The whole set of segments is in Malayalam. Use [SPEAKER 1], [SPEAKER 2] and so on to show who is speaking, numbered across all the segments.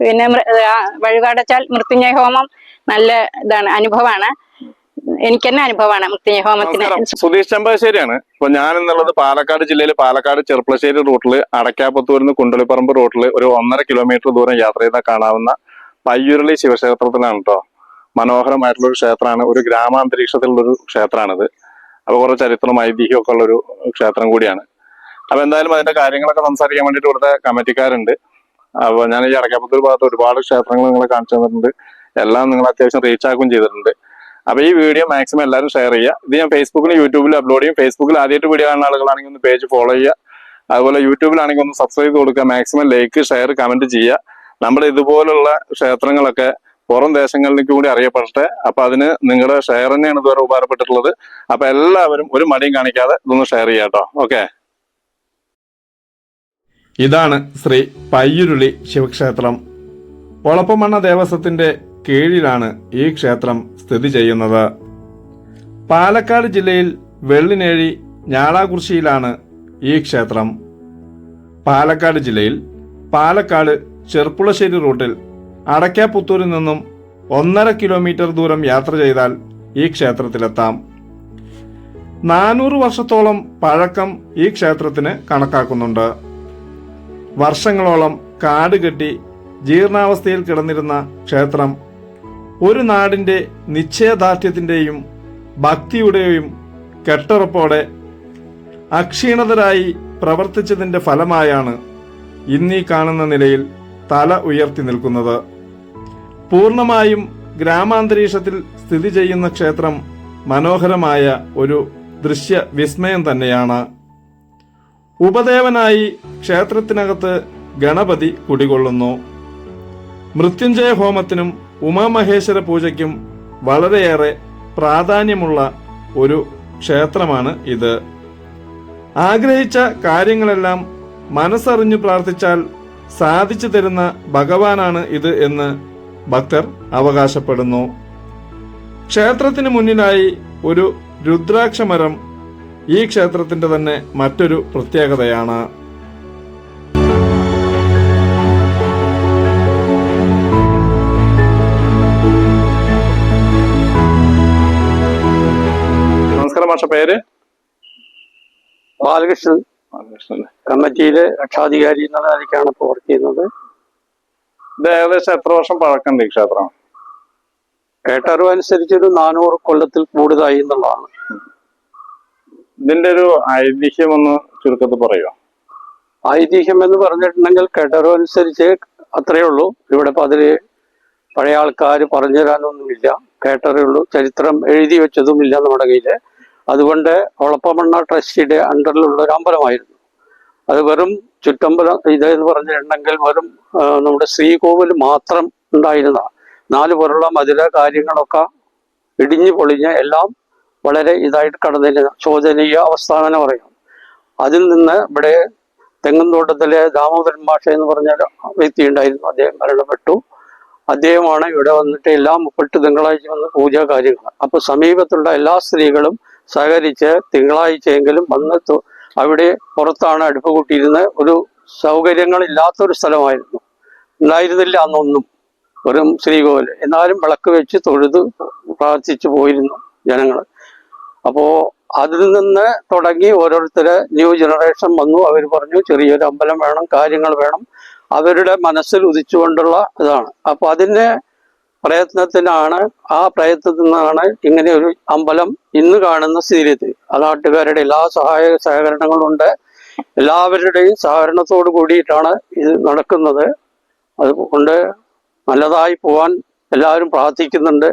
[SPEAKER 1] പിന്നെ വഴിപാടച്ചാൽ മൃത്യുഞ്ജയ ഹോമം നല്ല ഇതാണ് അനുഭവമാണ്. എനിക്ക് തന്നെ അനുഭവമാണ് മൃത്യുഞ്ജയ ഹോമത്തിന്.
[SPEAKER 2] സുധീഷ് ചമ്പാശ്ശേരിയാണ് ഇപ്പൊ ഞാൻ എന്നുള്ളത് പാലക്കാട് ജില്ലയിലെ പാലക്കാട് ചെറുപ്പശ്ശേരി റൂട്ടിൽ അടക്കാപ്പത്തൂരിൽ നിന്ന് കുണ്ടളിപ്പറമ്പ് റൂട്ടിൽ ഒരു ഒന്നര കിലോമീറ്റർ ദൂരം യാത്ര ചെയ്താൽ കാണാവുന്ന പയ്യുരുളി ശിവക്ഷേത്രത്തിലാണ് കേട്ടോ മനോഹരമായിട്ടുള്ള ഒരു ക്ഷേത്രമാണ്. ഒരു ഗ്രാമാന്തരീക്ഷത്തിലുള്ള ഒരു ക്ഷേത്രമാണിത്. അപ്പൊ കുറെ ചരിത്രം ഐതിഹ്യം ഒക്കെ ഉള്ള ഒരു ക്ഷേത്രം കൂടിയാണ്. അപ്പൊ എന്തായാലും അതിന്റെ കാര്യങ്ങളൊക്കെ സംസാരിക്കാൻ വേണ്ടിയിട്ട് ഇവിടുത്തെ കമ്മിറ്റിക്കാരുണ്ട്. അപ്പൊ ഞാൻ ഈ അടക്കാപ്പത്തൂർ ഭാഗത്ത് ഒരുപാട് ക്ഷേത്രങ്ങൾ നിങ്ങൾ കാണിച്ചു തന്നിട്ടുണ്ട്. എല്ലാം നിങ്ങൾ അത്യാവശ്യം റീച്ച് ആക്കുകയും ചെയ്തിട്ടുണ്ട്. അപ്പൊ ഈ വീഡിയോ മാക്സിമം എല്ലാവരും ഷെയർ ചെയ്യുക. ഇത് ഞാൻ ഫേസ്ബുക്കിലും യൂട്യൂബിലും അപ്ലോഡ് ചെയ്യും. ഫേസ്ബുക്കിൽ ആദ്യമായിട്ട് വീഡിയോ കാണുന്ന ആളുകളാണെങ്കിൽ ഒന്ന് പേജ് ഫോളോ ചെയ്യുക. അതുപോലെ യൂട്യൂബിലാണെങ്കിൽ ഒന്ന് സബ്സ്ക്രൈബ് ചെയ്ത് കൊടുക്കുക. മാക്സിമം ലൈക്ക് ഷെയർ കമന്റ് ചെയ്യുക. നമ്മുടെ ഇതുപോലുള്ള ക്ഷേത്രങ്ങളൊക്കെ പുറം ദേശങ്ങളിലേക്ക് കൂടി അറിയപ്പെടട്ടെ. അപ്പൊ അതിന് നിങ്ങളുടെ ഷെയർ തന്നെയാണ് ഇതുവരെ ഉപകാരപ്പെട്ടിട്ടുള്ളത്. അപ്പൊ എല്ലാവരും ഒരു മടിയും കാണിക്കാതെ ഇതൊന്ന് ഷെയർ ചെയ്യാം കേട്ടോ. ഓക്കെ ഇതാണ് ശ്രീ പയ്യുരുളി ശിവക്ഷേത്രം. ഒളപ്പമണ്ണ ദേവസ്വത്തിന്റെ കീഴിലാണ് ഈ ക്ഷേത്രം സ്ഥിതി ചെയ്യുന്നത്. പാലക്കാട് ജില്ലയിൽ വെള്ളിനേഴി ഞാളാകുർശിയിലാണ് ഈ ക്ഷേത്രം. പാലക്കാട് ജില്ലയിൽ പാലക്കാട് ചെർപ്പുളശ്ശേരി റൂട്ടിൽ അടയ്ക്കാപുത്തൂരിൽ നിന്നും ഒന്നര കിലോമീറ്റർ ദൂരം യാത്ര ചെയ്താൽ ഈ ക്ഷേത്രത്തിലെത്താം. നാനൂറ് വർഷത്തോളം പഴക്കം ഈ ക്ഷേത്രത്തിന് കണക്കാക്കുന്നുണ്ട്. വർഷങ്ങളോളം കാട് കെട്ടി ജീർണാവസ്ഥയിൽ കിടന്നിരുന്ന ക്ഷേത്രം ഒരു നാടിന്റെ നിശ്ചയദാർഢ്യത്തിന്റെയും ഭക്തിയുടെയും കെട്ടുറപ്പോടെ അക്ഷീണതരായി പ്രവർത്തിച്ചതിന്റെ ഫലമായാണ് ഇന്നീ കാണുന്ന നിലയിൽ തല ഉയർത്തി നിൽക്കുന്നത്. പൂർണമായും ഗ്രാമാന്തരീക്ഷത്തിൽ സ്ഥിതി ചെയ്യുന്ന ക്ഷേത്രം മനോഹരമായ ഒരു ദൃശ്യ വിസ്മയം തന്നെയാണ്. ഉപദേവനായി ക്ഷേത്രത്തിനകത്ത് ഗണപതി കുടികൊള്ളുന്നു. മൃത്യുഞ്ജയ ഹോമത്തിനും ഉമാമഹേശ്വര പൂജയ്ക്കും വളരെയേറെ പ്രാധാന്യമുള്ള ഒരു ക്ഷേത്രമാണ് ഇത്. ആഗ്രഹിച്ച കാര്യങ്ങളെല്ലാം മനസ്സറിഞ്ഞു പ്രാർത്ഥിച്ചാൽ സാധിച്ചു തരുന്ന ഭഗവാനാണ് ഇത് എന്ന് ഭക്തർ അവകാശപ്പെടുന്നു. ക്ഷേത്രത്തിന് മുന്നിലായി ഒരു രുദ്രാക്ഷമരം ഈ ക്ഷേത്രത്തിന്റെ തന്നെ മറ്റൊരു പ്രത്യേകതയാണ്. നമസ്കാരം മാഷ പേര്?
[SPEAKER 3] ബാലകൃഷ്ണൻ. കമ്മിറ്റിയിലെ രക്ഷാധികാരി എന്നുള്ള നിലയ്ക്കാണ് ഇപ്പോൾ വർക്ക് ചെയ്യുന്നത്.
[SPEAKER 2] ഇത് ഏകദേശം എത്ര വർഷം പഴക്കമുണ്ട് ഈ ക്ഷേത്രം?
[SPEAKER 3] കേട്ടറിവ് അനുസരിച്ച് ഒരു നാനൂറ് കൊല്ലത്തിൽ കൂടുതലായി എന്നുള്ളതാണ്.
[SPEAKER 2] ഇതിന്റെ ഒരു ഐതിഹ്യം ഒന്ന് ചുരുക്കത്തിൽ പറയുമോ
[SPEAKER 3] ഐതിഹ്യം എന്ന് പറഞ്ഞിട്ടുണ്ടെങ്കിൽ കേട്ടറിവ് അനുസരിച്ച് അത്രയേ ഉള്ളൂ. ഇവിടെ ഇപ്പം പഴയ ആൾക്കാർ പറഞ്ഞു തരാനൊന്നുമില്ല. കേട്ടറേ ഉള്ളൂ. ചരിത്രം എഴുതി വെച്ചതുമില്ല നമ്മുടെ കയ്യിൽ അതുകൊണ്ട് ഒളപ്പമണ്ണ ട്രസ്റ്റിയുടെ അണ്ടറിലുള്ള ഒരു അമ്പലമായിരുന്നു. അത് വെറും ചുറ്റമ്പലം ഇതെന്ന് പറഞ്ഞിട്ടുണ്ടെങ്കിൽ വെറും നമ്മുടെ ശ്രീകോവിൽ മാത്രം ഉണ്ടായിരുന്ന നാല് പേരുള്ള മധുര കാര്യങ്ങളൊക്കെ ഇടിഞ്ഞു പൊളിഞ്ഞ് എല്ലാം വളരെ ഇതായിട്ട് കടന്നിരുന്ന ശോചനീയ അവസ്ഥ അങ്ങനെ പറയും. അതിൽ നിന്ന് ഇവിടെ തെങ്ങുംതോട്ടത്തിലെ ദാമോദരൻ ഭാഷ എന്ന് പറഞ്ഞ വ്യക്തി ഉണ്ടായിരുന്നു. അദ്ദേഹം മരണപ്പെട്ടു. അദ്ദേഹമാണ് ഇവിടെ വന്നിട്ട് എല്ലാ മുപ്പട്ട് തിങ്കളാഴ്ച വന്ന് പൂജാ കാര്യങ്ങൾ. അപ്പൊ സമീപത്തുള്ള എല്ലാ സ്ത്രീകളും സഹകരിച്ച് തിങ്കളാഴ്ചയെങ്കിലും വന്ന് അവിടെ പുറത്താണ് അടുപ്പ് കൂട്ടിയിരുന്ന ഒരു സൗകര്യങ്ങളില്ലാത്തൊരു സ്ഥലമായിരുന്നു. ഉണ്ടായിരുന്നില്ല അന്നൊന്നും വെറും ശ്രീകോവിൽ എന്നാലും വിളക്ക് വെച്ച് തൊഴുത് പ്രാർത്ഥിച്ചു പോയിരുന്നു ജനങ്ങൾ. അപ്പോ അതിൽ നിന്ന് തുടങ്ങി ഓരോരുത്തര് ന്യൂ ജനറേഷൻ വന്നു. അവർ പറഞ്ഞു ചെറിയൊരു അമ്പലം വേണം കാര്യങ്ങൾ വേണം. അവരുടെ മനസ്സിൽ ഉദിച്ചുകൊണ്ടുള്ള ഇതാണ്. അപ്പൊ അതിന്റെ പ്രയത്നത്തിനാണ് ആ പ്രയത്നത്തിൽ നിന്നാണ് ഇങ്ങനെ ഒരു അമ്പലം ഇന്ന് കാണുന്ന സ്ഥിതിയിലെത്തി ആ നാട്ടുകാരുടെ എല്ലാ സഹായ സഹകരണങ്ങളുണ്ട് എല്ലാവരുടെയും സഹകരണത്തോട് കൂടിയിട്ടാണ് ഇത് നടക്കുന്നത്. അതുകൊണ്ട് നല്ലതായി പോവാൻ എല്ലാവരും പ്രാർത്ഥിക്കുന്നുണ്ട്.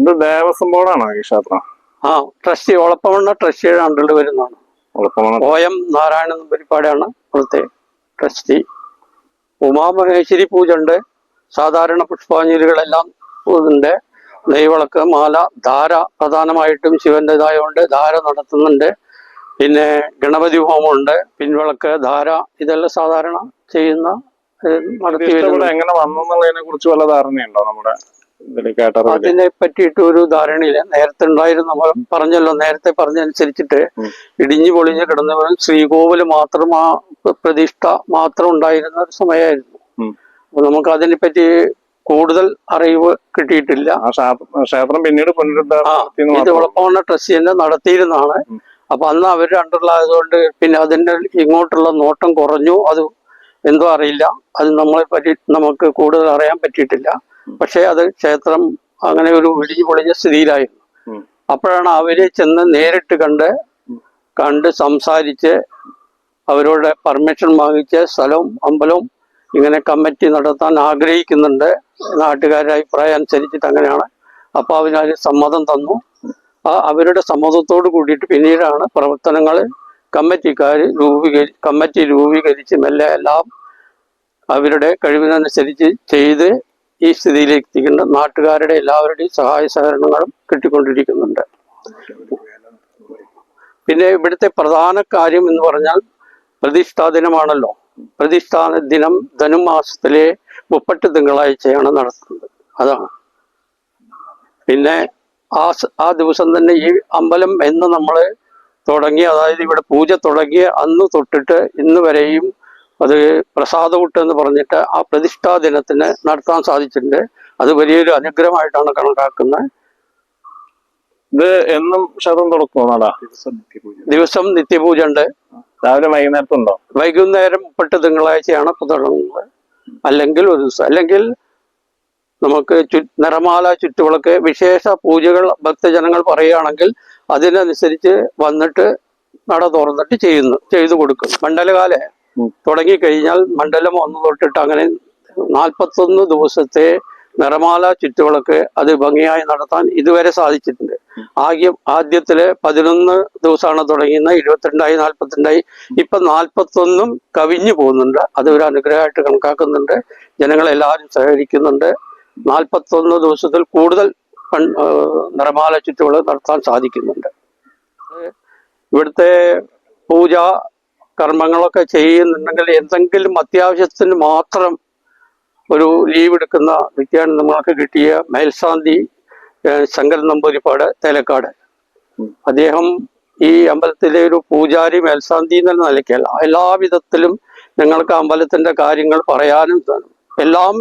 [SPEAKER 2] ഇത് ദേവസ്വം ബോർഡാണോ ഈ ക്ഷേത്രം?
[SPEAKER 3] ആ ട്രസ്റ്റി ഒളപ്പമണ്ണ ട്രസ്റ്റിയുടെ അണ്ടറിൽ വരുന്നതാണ്.
[SPEAKER 2] ഒളപ്പമണ്ണ
[SPEAKER 3] ഒ എം നാരായണൻ നമ്പരിപ്പാടാണ് ഇവിടുത്തെ ട്രസ്റ്റി. ഉമാമഹേശ്വരി പൂജ ഉണ്ട് സാധാരണ പുഷ്പാഞ്ജലികളെല്ലാം ഉണ്ട്. നെയ്വിളക്ക് മാല ധാര പ്രധാനമായിട്ടും ശിവന്റെതായതുകൊണ്ട് ധാര നടത്തുന്നുണ്ട്. പിന്നെ ഗണപതി ഹോമമുണ്ട്. പിൻവിളക്ക് ധാര ഇതെല്ലാം സാധാരണ ചെയ്യുന്ന നടത്തി
[SPEAKER 2] എങ്ങനെ വന്നു എന്നുള്ളതിനെ കുറിച്ച് വല്ല ധാരണയുണ്ടോ നമ്മുടെ
[SPEAKER 3] അതിനെ പറ്റിയിട്ട് ഒരു ധാരണയില്ല. നേരത്തെ ഉണ്ടായിരുന്ന നമ്മൾ പറഞ്ഞല്ലോ. നേരത്തെ പറഞ്ഞനുസരിച്ചിട്ട്. ഇടിഞ്ഞു പൊളിഞ്ഞു കിടന്നവരും ശ്രീകോവിൽ മാത്രം ആ പ്രതിഷ്ഠ മാത്രം ഉണ്ടായിരുന്ന ഒരു സമയമായിരുന്നു. അപ്പൊ നമുക്ക് അതിനെപ്പറ്റി കൂടുതൽ അറിവ് കിട്ടിയിട്ടില്ല.
[SPEAKER 2] ക്ഷേത്രം പിന്നീട് പുനരുദ്ധാരണം
[SPEAKER 3] ട്രസ്റ്റ് തന്നെ നടത്തിയിരുന്നതാണ്. അപ്പൊ അന്ന് അവർ രണ്ടുള്ളതുകൊണ്ട് പിന്നെ അതിന്റെ ഇങ്ങോട്ടുള്ള നോട്ടം കുറഞ്ഞു. അത് എന്തോ അറിയില്ല. അത് നമ്മളെ പറ്റി നമുക്ക് കൂടുതൽ അറിയാൻ പറ്റിയിട്ടില്ല. പക്ഷെ അത് ക്ഷേത്രം അങ്ങനെ ഒരു ഇടിഞ്ഞു പൊളിഞ്ഞ സ്ഥിതിയിലായിരുന്നു. അപ്പോഴാണ് അവരെ ചെന്ന് നേരിട്ട് കണ്ട് കണ്ട് സംസാരിച്ച് അവരോട് പെർമിഷൻ വാങ്ങിച്ച് സ്ഥലവും അമ്പലവും ഇങ്ങനെ കമ്മിറ്റി നടത്താൻ ആഗ്രഹിക്കുന്നുണ്ട്. നാട്ടുകാരുടെ അഭിപ്രായം അനുസരിച്ചിട്ട് അങ്ങനെയാണ്. അപ്പൊ അവരതിന് സമ്മതം തന്നു. ആ അവരുടെ സമ്മതത്തോട് കൂടിയിട്ട് പിന്നീടാണ് പ്രവർത്തനങ്ങൾ കമ്മിറ്റിക്കാർ രൂപീകരി കമ്മിറ്റി രൂപീകരിച്ച് മെല്ലെ എല്ലാം അവരുടെ കഴിവിനനുസരിച്ച് ചെയ്ത് ഈ സ്ഥിതിയിലേക്ക് എത്തിക്കേണ്ട നാട്ടുകാരുടെ എല്ലാവരുടെയും സഹായ സഹകരണങ്ങളും കിട്ടിക്കൊണ്ടിരിക്കുന്നുണ്ട്. പിന്നെ ഇവിടുത്തെ പ്രധാന കാര്യം എന്ന് പറഞ്ഞാൽ പ്രതിഷ്ഠാ ദിനമാണല്ലോ. പ്രതിഷ്ഠാ ദിനം ധനുമാസത്തിലെ മുപ്പട്ട് തിങ്കളാഴ്ചയാണ് നടത്തുന്നത്. അതാണ്. പിന്നെ ആ ആ ദിവസം തന്നെ ഈ അമ്പലം എന്ന് നമ്മൾ തുടങ്ങി അതായത് ഇവിടെ പൂജ തുടങ്ങിയ അന്ന് തൊട്ടിട്ട് ഇന്ന് വരെയും അത് പ്രസാദകൂട്ട് എന്ന് പറഞ്ഞിട്ട് ആ പ്രതിഷ്ഠാ ദിനത്തിന് നടത്താൻ സാധിച്ചിട്ടുണ്ട്. അത് വലിയൊരു അനുഗ്രഹമായിട്ടാണ് കണക്കാക്കുന്നത്.
[SPEAKER 2] ഇത് എന്നും ക്ഷതം തുറക്കുമോ നട
[SPEAKER 3] ദിവസം നിത്യപൂജ. ഉണ്ട്.
[SPEAKER 2] രാവിലെ വൈകുന്നേരത്തുണ്ടോ
[SPEAKER 3] വൈകുന്നേരം മുപ്പട്ട് തിങ്കളാഴ്ചയാണ് ഇപ്പൊ തുടങ്ങുന്നത്. അല്ലെങ്കിൽ ഒരു ദിവസം. അല്ലെങ്കിൽ നമുക്ക് ചു നിറമാല ചുറ്റുവിളക്ക് വിശേഷ പൂജകൾ ഭക്തജനങ്ങൾ പറയുകയാണെങ്കിൽ അതിനനുസരിച്ച് വന്നിട്ട് നട തുറന്നിട്ട് ചെയ്യുന്നു ചെയ്തു കൊടുക്കും. മണ്ഡലകാല. തുടങ്ങിക്കഴിഞ്ഞാൽ മണ്ഡലം ഒന്ന് തൊട്ടിട്ട് അങ്ങനെ നാൽപ്പത്തൊന്ന് ദിവസത്തെ നിറമാല ചുറ്റുവിളക്ക് അത് ഭംഗിയായി നടത്താൻ ഇതുവരെ സാധിച്ചിട്ടുണ്ട്. ആദ്യ ആദ്യത്തിൽ പതിനൊന്ന് ദിവസമാണ് തുടങ്ങിയത് ഇരുപത്തിരണ്ടായി നാൽപ്പത്തിരണ്ടായി. ഇപ്പൊ നാൽപ്പത്തൊന്നും കവിഞ്ഞു പോകുന്നുണ്ട്. അത് ഒരു അനുഗ്രഹമായിട്ട് കണക്കാക്കുന്നുണ്ട്. ജനങ്ങളെല്ലാവരും സഹകരിക്കുന്നുണ്ട്. നാൽപ്പത്തൊന്ന് ദിവസത്തിൽ കൂടുതൽ നിറമാല ചുറ്റുവിളക്ക് നടത്താൻ സാധിക്കുന്നുണ്ട്. ഇവിടുത്തെ പൂജ കർമ്മങ്ങളൊക്കെ ചെയ്യുന്നുണ്ടെങ്കിൽ എന്തെങ്കിലും അത്യാവശ്യത്തിന് മാത്രം ഒരു ലീവ് എടുക്കുന്ന വ്യക്തിയാണ് നമ്മൾക്ക് കിട്ടിയ മേൽശാന്തി ശങ്കരൻ നമ്പൂതിരിപ്പാട് തേലക്കാട്. അദ്ദേഹം ഈ അമ്പലത്തിലെ ഒരു പൂജാരി മേൽശാന്തി എന്ന നിലയ്ക്കല്ല എല്ലാവിധത്തിലും ഞങ്ങൾക്ക് അമ്പലത്തിന്റെ കാര്യങ്ങൾ പറയാനും എല്ലാം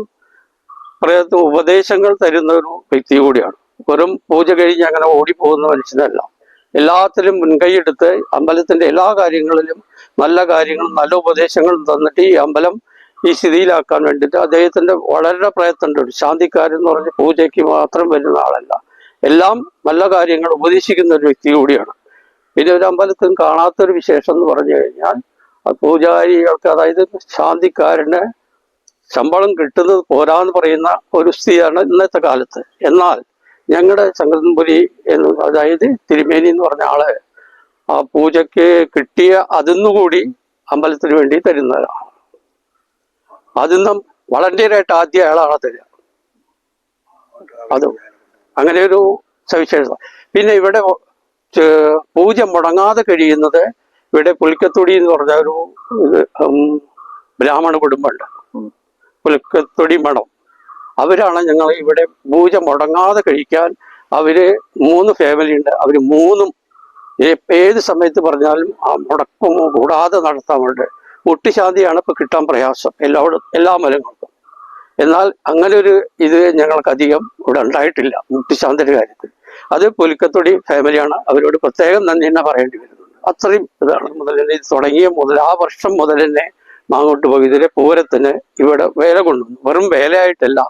[SPEAKER 3] ഉപദേശങ്ങൾ തരുന്ന ഒരു വ്യക്തി കൂടിയാണ്. വെറും പൂജ കഴിഞ്ഞ് അങ്ങനെ ഓടിപ്പോകുന്ന മനുഷ്യനല്ല. എല്ലാത്തിലും മുൻകൈയെടുത്ത് അമ്പലത്തിന്റെ എല്ലാ കാര്യങ്ങളിലും നല്ല കാര്യങ്ങളും നല്ല ഉപദേശങ്ങളും തന്നിട്ട് ഈ അമ്പലം ഈ സ്ഥിതിയിലാക്കാൻ വേണ്ടിയിട്ട് അദ്ദേഹത്തിന്റെ വളരെ പ്രയത്നമുണ്ട്. ശാന്തിക്കാരൻ എന്ന് പറഞ്ഞ് പൂജയ്ക്ക് മാത്രം വരുന്ന ആളല്ല. എല്ലാം നല്ല കാര്യങ്ങൾ ഉപദേശിക്കുന്ന ഒരു വ്യക്തി കൂടിയാണ്. പിന്നെ ഒരു അമ്പലത്തിലും കാണാത്തൊരു വിശേഷം എന്ന് പറഞ്ഞു കഴിഞ്ഞാൽ പൂജാരികൾക്ക് അതായത് ശാന്തിക്കാരന് ശമ്പളം കിട്ടുന്നത് പോരാന്ന് പറയുന്ന ഒരു സ്ഥിതിയാണ് ഇന്നത്തെ കാലത്ത്. എന്നാൽ ഞങ്ങളുടെ ശങ്കരൻപുരി എന്ന് അതായത് തിരുമേനി എന്ന് പറഞ്ഞ ആൾ ആ പൂജയ്ക്ക് കിട്ടിയ അതിന്നുകൂടി അമ്പലത്തിന് വേണ്ടി തരുന്നതാണ് അതിന്നും വളണ്ടിയറായിട്ട് ആദ്യം അയാളാണ് തരിക അത് അങ്ങനെ ഒരു സവിശേഷത. പിന്നെ ഇവിടെ പൂജ മുടങ്ങാതെ കഴിയുന്നത് ഇവിടെ പുലിക്കത്തൊടി എന്ന് പറഞ്ഞ ഒരു ബ്രാഹ്മണ കുടുംബമുണ്ട് പുലിക്കത്തൊടി മഠം. അവരാണ് ഞങ്ങൾ ഇവിടെ പൂജ മുടങ്ങാതെ കഴിക്കാൻ അവർ മൂന്ന് ഫാമിലി ഉണ്ട്. അവർ മൂന്നും ഏത് സമയത്ത് പറഞ്ഞാലും ആ മുടക്കമോ കൂടാതെ നടത്താൻ വേണ്ടി മുട്ടുശാന്തിയാണ് ഇപ്പൊ കിട്ടാൻ പ്രയാസം. എല്ലാവരും എല്ലാ മലങ്ങൾക്കും എന്നാൽ അങ്ങനെ ഒരു ഇത് ഞങ്ങൾക്ക് അധികം ഇവിടെ ഉണ്ടായിട്ടില്ല മുട്ടുശാന്തിയുടെ കാര്യത്തിൽ. അത് പുലിക്കത്തൊടി ഫാമിലിയാണ് അവരോട് പ്രത്യേകം നന്ദി തന്നെ പറയേണ്ടി വരുന്നത് അത്രയും ഇതാണ് മുതൽ തന്നെ ഇത് തുടങ്ങിയ മുതൽ ആ വർഷം മുതൽ തന്നെ മാങ്ങോട്ട് പോയി ഇതിലെ പൂരത്തിന് ഇവിടെ വേല കൊണ്ടുവന്നു. വെറും വേലയായിട്ടല്ല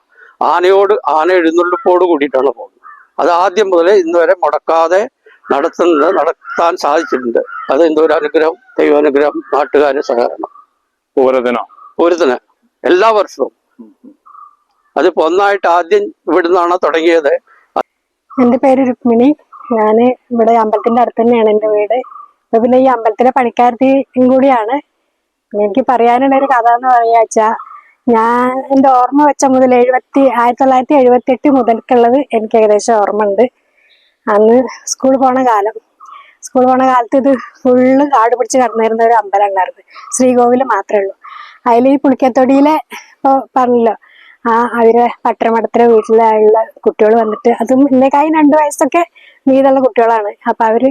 [SPEAKER 3] ആനയോട് ആന എഴുന്നള്ളിപ്പോട് കൂടിയിട്ടാണ് പോകുന്നത്. അത് ആദ്യം മുതലേ ഇന്ന് വരെ മുടക്കാതെ നടത്തുന്നത് നടത്താൻ സാധിച്ചിട്ടുണ്ട്. അത് എന്തോ ഒരു അനുഗ്രഹം ദൈവാനുഗ്രഹം നാട്ടുകാരെ സഹകരണം.
[SPEAKER 2] പൂരത്തിനോ?
[SPEAKER 3] പൂരത്തിന് എല്ലാ വർഷവും. അതിപ്പോ ഒന്നായിട്ട് ആദ്യം ഇവിടുന്നാണ് തുടങ്ങിയത്.
[SPEAKER 4] എന്റെ പേര് രുക്മിണി. ഞാൻ ഇവിടെ അമ്പലത്തിന്റെ അടുത്ത് തന്നെയാണ് എന്റെ വീട്. അപ്പൊ പിന്നെ ഈ അമ്പലത്തിലെ പണിക്കാരത്തിയും കൂടിയാണ്. എനിക്ക് പറയാനുള്ള ഒരു കഥ എന്ന് പറയാച്ചാ ഞാൻ എന്റെ ഓർമ്മ വെച്ച മുതൽ എഴുപത്തി ആയിരത്തി തൊള്ളായിരത്തി എഴുപത്തി എട്ട് മുതൽക്കുള്ളത് എനിക്ക് ഏകദേശം ഓർമ്മ ഉണ്ട് അന്ന് സ്കൂൾ പോണ കാലം. സ്കൂൾ പോണ കാലത്ത് ഇത് ഫുള്ള് കാട് പിടിച്ച് കടന്നിരുന്ന ഒരു അമ്പലം ഉണ്ടായിരുന്നു. ശ്രീകോവിൽ മാത്രമേ ഉള്ളൂ. അതിൽ ഈ പുളിക്കത്തൊടിയിലെ ഇപ്പോൾ പറഞ്ഞല്ലോ ആ അവരെ പട്ടണമടത്തിലെ വീട്ടിലുള്ള കുട്ടികൾ വന്നിട്ട് അതും എന്നെക്കായി രണ്ട് വയസ്സൊക്കെ നീതുള്ള കുട്ടികളാണ്. അപ്പം അവർ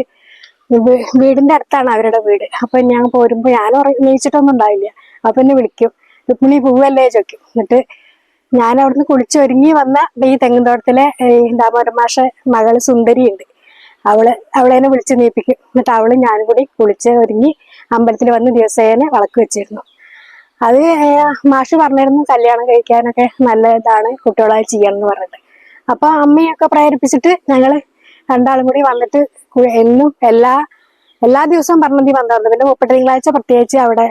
[SPEAKER 4] വീടിന്റെ അടുത്താണ് അവരുടെ വീട്. അപ്പം ഞാൻ പോരുമ്പോൾ ഞാൻ ഉറങ്ങിച്ചിട്ടൊന്നും ഉണ്ടാവില്ല. അപ്പം എന്നെ വിളിക്കും. രുക്മിണി പൂവല്ലേ ചോദിക്കും. എന്നിട്ട് ഞാൻ അവിടുന്ന് കുളിച്ചൊരുങ്ങി വന്ന ഈ തെങ്ങുംതോട്ടത്തിലെ ദാമോരമാഷ മകൾ സുന്ദരി ഉണ്ട് അവൾ അവളെന്നെ വിളിച്ച് നീപ്പിക്കും. എന്നിട്ട് അവൾ ഞാനും കൂടി കുളിച്ച് ഒരുങ്ങി അമ്പലത്തിൽ വന്ന് ദിവസേന വിളക്ക് വെച്ചിരുന്നു. അത് മാഷ് പറഞ്ഞിരുന്നു കല്യാണം കഴിക്കാനൊക്കെ നല്ല ഇതാണ് കുട്ടികളായി ചെയ്യണം എന്ന് പറഞ്ഞിട്ട്. അപ്പൊ അമ്മയൊക്കെ പ്രേരിപ്പിച്ചിട്ട് ഞങ്ങൾ രണ്ടാളും കൂടി വന്നിട്ട് എന്നും എല്ലാ എല്ലാ ദിവസവും പറഞ്ഞതി വന്നിരുന്നു പിന്നെ മുപ്പത്തി തിങ്കളാഴ്ച പ്രത്യേകിച്ച് അവിടെ